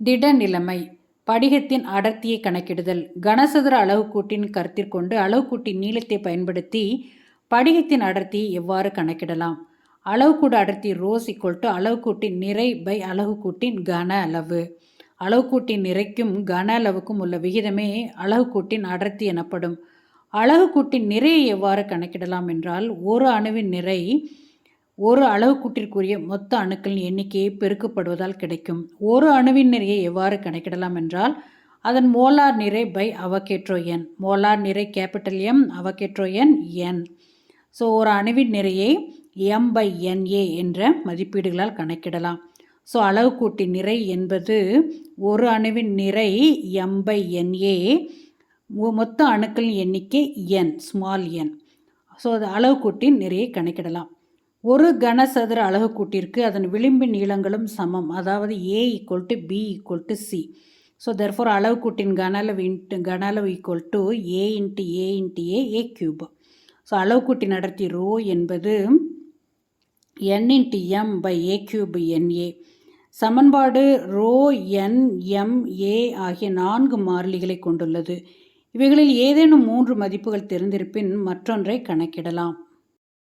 திட நிலைமை படிகத்தின் அடர்த்தியை கணக்கிடுதல். கனசதுர அளவுக்கூட்டின் கருத்திற்கொண்டு அளவுக்கூட்டின் நீளத்தை பயன்படுத்தி படிகத்தின் அடர்த்தியை எவ்வாறு கணக்கிடலாம்? அளவுக்கூடு அடர்த்தி ரோஸ் ஈக்குவல் டு அளவுக்கூட்டின் நிறை பை அளவுக்கூட்டின் கன அளவு. அளவுக்கூட்டின் நிறைக்கும் கன அளவுக்கும் உள்ள விகிதமே அளவுக்கூட்டின் அடர்த்தி எனப்படும். அளவுக்கூட்டின் நிறையை எவ்வாறு கணக்கிடலாம் என்றால் ஒரு அணுவின் நிறை ஒரு அளவுக்கூட்டிற்குரிய மொத்த அணுக்களின் எண்ணிக்கையை பெருக்கப்படுவதால் கிடைக்கும். ஒரு அணுவின் நிறையை எவ்வாறு கணக்கிடலாம் என்றால் அதன் மோலார் நிறை பை அவகேட்ரோ எண் மோலார் நிறை கேபிட்டல் எம் அவகேட்ரோ எண் என் ஸோ ஒரு அணுவின் நிறையை எம் பை என்ஏ என்ற மதிப்பீடுகளால் கணக்கிடலாம். ஸோ அளவுக்கூட்டி நிறை என்பது ஒரு அணுவின் நிறை எம் பை என்ஏ மொத்த அணுக்களின் எண்ணிக்கை என் ஸ்மால் என் ஸோ அது அளவுக்கூட்டின் நிறையை கணக்கிடலாம். ஒரு கனசதுர அலகுக்கூட்டிற்கு அதன் விளிம்பின் நீளங்களும் சமம். அதாவது A equal to B equal to C so therefore அளவுக்கூட்டின் கன கனளவு இன்ட்டு கன அளவு equal to A into A into A A cube so அளவுக்கூட்டின் அடர்த்தி ரோ என்பது N into M by A cube N A சமன்பாடு ரோ என் எம் ஏ ஆகிய நான்கு மாறிலிகளை கொண்டுள்ளது. இவைகளில் ஏதேனும் மூன்று மதிப்புகள் தெரிந்திருப்பின் மற்றொன்றை கணக்கிடலாம்.